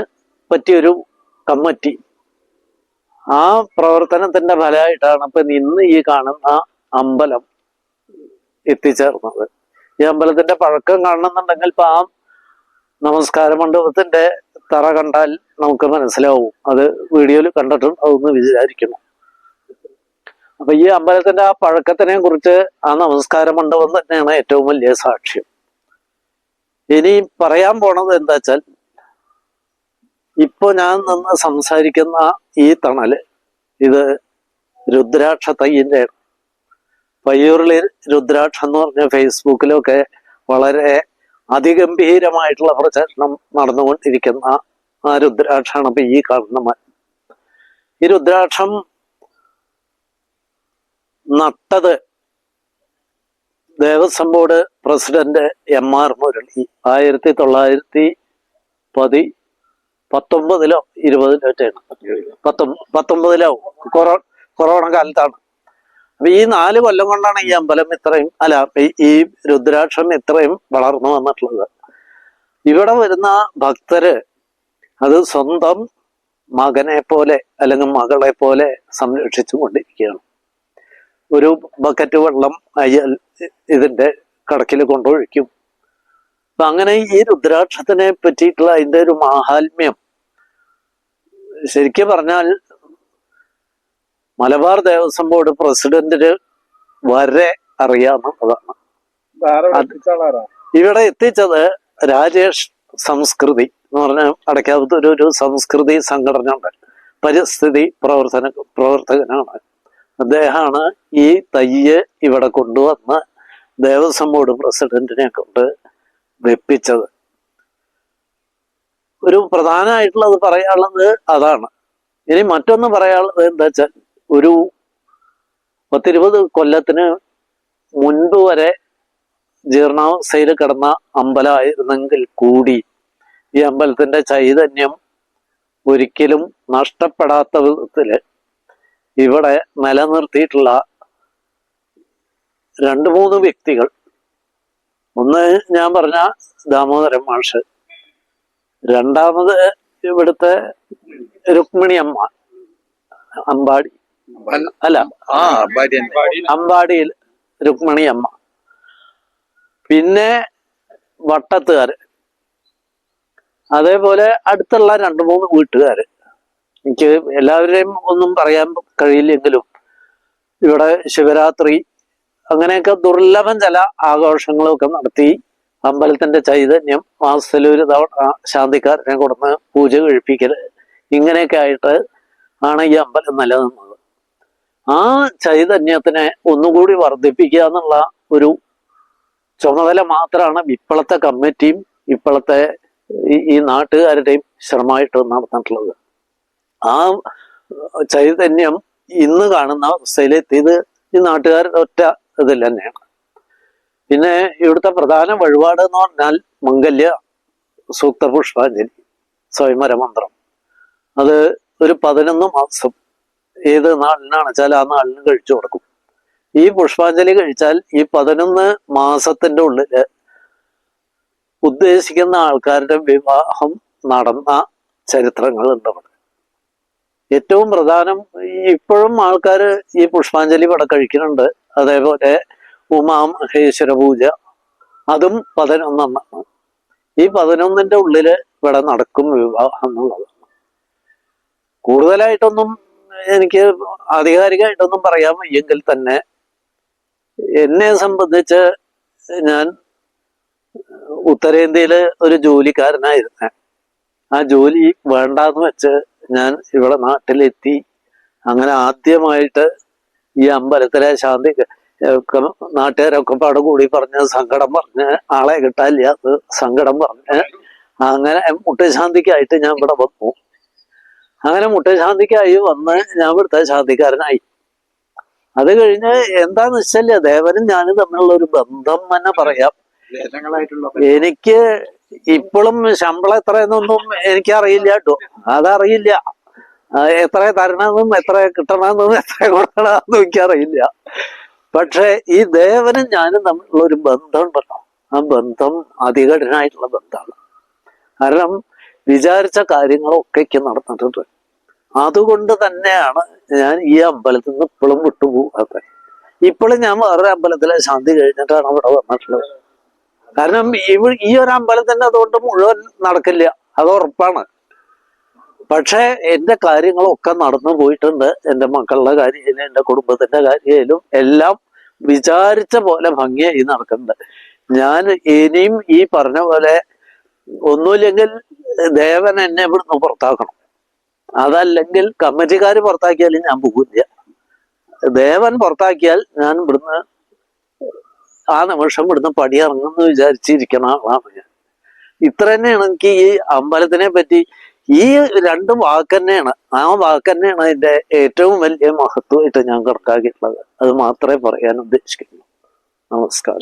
[SPEAKER 10] പറ്റിയൊരു കമ്മിറ്റി. ആ പ്രവർത്തനത്തിന്റെ ഫലമായിട്ടാണ് ഇപ്പൊ ഇന്ന് ഈ കാണുന്ന അമ്പലം എത്തിച്ചേർന്നത്. ഈ അമ്പലത്തിന്റെ പഴക്കം കാണണമെന്നുണ്ടെങ്കിൽ ഇപ്പൊ ആ നമസ്കാര മണ്ഡപത്തിന്റെ തറ കണ്ടാൽ നമുക്ക് മനസ്സിലാവും. അത് വീഡിയോയിൽ കണ്ടിട്ടുണ്ടാവും എന്ന് വിചാരിക്കുന്നു അപ്പൊ ഈ അമ്പലത്തിന്റെ ആ പഴക്കത്തിനെ കുറിച്ച് ആ നമസ്കാര മണ്ഡപം തന്നെയാണ് ഏറ്റവും വലിയ സാക്ഷ്യം. ഇനി പറയാൻ പോണത് എന്താ വെച്ചാൽ ഇപ്പൊ ഞാൻ നിന്ന് സംസാരിക്കുന്ന ഈ തണൽ ഇത് രുദ്രാക്ഷ തയ്യന്റെ പയ്യൂരിൽ രുദ്രാക്ഷ എന്ന് പറഞ്ഞ ഫേസ്ബുക്കിലൊക്കെ വളരെ അതിഗംഭീരമായിട്ടുള്ള പ്രചരണം നടന്നുകൊണ്ടിരിക്കുന്ന ആ രുദ്രാക്ഷാണ് ഇപ്പൊ ഈ കാണുന്ന ഈ രുദ്രാക്ഷം നട്ടത്. Devaswom board president M R Murali. ആയിരത്തി തൊള്ളായിരത്തി പതി പത്തൊമ്പതിലോ ഇരുപതിലോ ഒറ്റയാണ്. പത്തൊ പത്തൊമ്പതിലോ കൊറോ കൊറോണ കാലത്താണ്. അപ്പൊ ഈ നാല് കൊല്ലം കൊണ്ടാണ് ഈ അമ്പലം ഇത്രയും അല്ല ഈ രുദ്രാക്ഷം ഇത്രയും വളർന്നു വന്നിട്ടുള്ളത്. ഇവിടെ വരുന്ന ഭക്തര് അത് സ്വന്തം മകനെ പോലെ അല്ലെങ്കിൽ മകളെ പോലെ സംരക്ഷിച്ചു കൊണ്ടിരിക്കുകയാണ് ഒരു ബക്കറ്റ് വെള്ളം ഇതിന്റെ കടക്കിൽ കൊണ്ടൊഴിക്കും. അപ്പൊ അങ്ങനെ ഈ രുദ്രാക്ഷത്തിനെ പറ്റിയിട്ടുള്ള അതിന്റെ ഒരു മാഹാത്മ്യം ശരിക്കും പറഞ്ഞാൽ മലബാർ ദേവസ്വം ബോർഡ് പ്രസിഡന്റിന് വരെ അറിയാമെന്നുള്ളതാണ് ഇവിടെ എത്തിച്ചത് രാജേഷ് സംസ്കൃതി എന്ന് പറഞ്ഞ അടയ്ക്കാത്ത ഒരു സംസ്കൃതി സംഘടന ഉണ്ട് പരിസ്ഥിതി പ്രവർത്തന പ്രവർത്തകനാണ്. അദ്ദേഹമാണ് ഈ തയ്യ് ഇവിടെ കൊണ്ടുവന്ന് ദേവസ്വം ബോർഡ് പ്രസിഡന്റിനെ കൊണ്ട് വെപ്പിച്ചത്. ഒരു പ്രധാനമായിട്ടുള്ളത് പറയാനുള്ളത് അതാണ്. ഇനി മറ്റൊന്ന് പറയാനുള്ളത് എന്താ വെച്ചാൽ ഒരു പത്തിരുപത് കൊല്ലത്തിന് മുൻപ് വരെ ജീർണാവസ്ഥയിൽ കിടന്ന അമ്പലമായിരുന്നെങ്കിൽ കൂടി ഈ അമ്പലത്തിന്റെ ചൈതന്യം ഒരിക്കലും നഷ്ടപ്പെടാത്ത വിധത്തിൽ ഇവിടെ നിലനിർത്തിയിട്ടുള്ള രണ്ട് മൂന്ന് വ്യക്തികൾ. ഒന്ന് ഞാൻ പറഞ്ഞ ദാമോദരൻ മാഷ്. രണ്ടാമത് ഇവിടുത്തെ രുക്മിണി അമ്മ അമ്പാടി. അല്ല അമ്പാടിയിൽ രുക്മിണി അമ്മ. പിന്നെ വട്ടത്തുകാര്. അതേപോലെ അടുത്തുള്ള രണ്ട് മൂന്ന് വീട്ടുകാര്. എനിക്ക് എല്ലാവരെയും ഒന്നും പറയാൻ കഴിയില്ലെങ്കിലും ഇവിടെ ശിവരാത്രി അങ്ങനെയൊക്കെ ദുർലഭം ചില ആഘോഷങ്ങളൊക്കെ നടത്തി അമ്പലത്തിന്റെ ചൈതന്യം മാസത്തിൽ ഒരു തവണ ശാന്തിക്കാരനെ കൊടുന്ന് പൂജ കഴിപ്പിക്കൽ ഇങ്ങനെയൊക്കെ ആയിട്ട് ആണ് ഈ അമ്പലം നിലനിന്നത്. ആ ചൈതന്യത്തിനെ ഒന്നുകൂടി വർദ്ധിപ്പിക്കുക എന്നുള്ള ഒരു ചുമതല മാത്രമാണ് ഇപ്പോഴത്തെ കമ്മിറ്റിയും ഇപ്പോഴത്തെ ഈ നാട്ടുകാരുടെയും ശ്രമമായിട്ട് നടന്നിട്ടുള്ളത്. ആ ചൈതന്യം ഇന്ന് കാണുന്ന അവസ്ഥയിലെത്തിയത് ഈ നാട്ടുകാരുടെ ഒറ്റ ഇതിൽ തന്നെയാണ്. പിന്നെ ഇവിടുത്തെ പ്രധാന വഴിപാട് എന്ന് പറഞ്ഞാൽ മംഗല്യ സൂക്ത പുഷ്പാഞ്ജലി സ്വയംവര മന്ത്രം. അത് ഒരു പതിനൊന്ന് മാസം ഏത് നാളിനാണ് വെച്ചാൽ ആ നാളിന് കഴിച്ചു കൊടുക്കും. ഈ പുഷ്പാഞ്ജലി കഴിച്ചാൽ ഈ പതിനൊന്ന് മാസത്തിന്റെ ഉള്ളിൽ ഉദ്ദേശിക്കുന്ന ആൾക്കാരുടെ വിവാഹം നടന്ന ചരിത്രങ്ങൾ അവിടെ. ഏറ്റവും പ്രധാനം ഇപ്പോഴും ആൾക്കാർ ഈ പുഷ്പാഞ്ജലി പട കഴിക്കുന്നുണ്ട്. അതേപോലെ ഉമാമഹേശ്വര പൂജ. അതും പതിനൊന്നെണ്ണമാണ്. ഈ പതിനൊന്നിന്റെ ഉള്ളിൽ ഇവിടെ നടക്കും വിവാഹം എന്നുള്ളത്. കൂടുതലായിട്ടൊന്നും എനിക്ക് ആധികാരികമായിട്ടൊന്നും പറയാൻ വയ്യെങ്കിൽ തന്നെ എന്നെ സംബന്ധിച്ച് ഞാൻ ഉത്തരേന്ത്യയിൽ ഒരു ജോലിക്കാരനായിരുന്നേ. ആ ജോലി വേണ്ടാന്ന് വെച്ച് ഞാൻ ഇവിടെ നാട്ടിലെത്തി. അങ്ങനെ ആദ്യമായിട്ട് ഈ അമ്പലത്തിലെ ശാന്തി നാട്ടുകാരൊക്കെ പാട് കൂടി പറഞ്ഞ് സങ്കടം പറഞ്ഞ് ആളെ കിട്ടാല്ല സങ്കടം പറഞ്ഞ് അങ്ങനെ മുട്ടശാന്തിക്കായിട്ട് ഞാൻ ഇവിടെ വന്നു. അങ്ങനെ മുട്ടശാന്തിക്കായി വന്ന് ഞാൻ ഇവിടുത്തെ ശാന്തിക്കാരനായി. അത് കഴിഞ്ഞ് എന്താന്ന് വെച്ചല്ലേ ദേവനും ഞാനും തമ്മിലുള്ള ഒരു ബന്ധം തന്നെ പറയാം. എനിക്ക് ഇപ്പോഴും ശമ്പളം എത്രയെന്നൊന്നും എനിക്കറിയില്ല കേട്ടോ. അതറിയില്ല. എത്ര തരണമെന്നും എത്ര കിട്ടണമെന്നും എത്ര കൊടുക്കണമെന്നും എനിക്കറിയില്ല. പക്ഷെ ഈ ദേവനും ഞാനും തമ്മിലുള്ള ഒരു ബന്ധം ഉണ്ടല്ലോ. ആ ബന്ധം അതികഠിനായിട്ടുള്ള ബന്ധമാണ്. കാരണം വിചാരിച്ച കാര്യങ്ങളൊക്കെ നടന്നിട്ടുണ്ട്. അതുകൊണ്ട് തന്നെയാണ് ഞാൻ ഈ അമ്പലത്തിൽ നിന്ന് ഇപ്പോഴും വിട്ടുപോകാത്തത്. ഇപ്പോഴും ഞാൻ വേറൊരു അമ്പലത്തിലെ ശാന്തി കഴിഞ്ഞിട്ടാണ് അവിടെ വന്നിട്ടുള്ളത്. കാരണം ഇവ ഈ ഒരു അമ്പലം തന്നെ അതുകൊണ്ട് മുഴുവൻ നടക്കില്ല. അത് ഉറപ്പാണ്. പക്ഷേ എന്റെ കാര്യങ്ങളൊക്കെ നടന്നു പോയിട്ടുണ്ട്. എന്റെ മക്കളുടെ കാര്യത്തിലും എന്റെ കുടുംബത്തിന്റെ കാര്യത്തിലും എല്ലാം വിചാരിച്ച പോലെ ഭംഗിയായി നടക്കുന്നുണ്ട്. ഞാൻ ഇനിയും ഈ പറഞ്ഞ പോലെ ഒന്നുമില്ലെങ്കിൽ ദേവൻ എന്നെ ഇവിടുന്ന് പുറത്താക്കണം. അതല്ലെങ്കിൽ കമ്മിറ്റിക്കാർ പുറത്താക്കിയാലും ഞാൻ പോകില്ല ദേവൻ പുറത്താക്കിയാൽ ഞാൻ ഇവിടുന്ന് ആ നിമിഷം ഇവിടുന്ന് പടി ഇറങ്ങുമെന്ന് വിചാരിച്ചിരിക്കണ ആളാണ് ഞാൻ. ഇത്ര തന്നെയാണ് എനിക്ക് ഈ അമ്പലത്തിനെ പറ്റി ഈ രണ്ട് വാക്ക് തന്നെയാണ് ആ വാക്ക് തന്നെയാണ് അതിന്റെ ഏറ്റവും വലിയ മഹത്വമായിട്ട് ഞാൻ കണക്കാക്കിയിട്ടുള്ളത്. അത് മാത്രമേ പറയാൻ ഉദ്ദേശിക്കുന്നു നമസ്കാരം.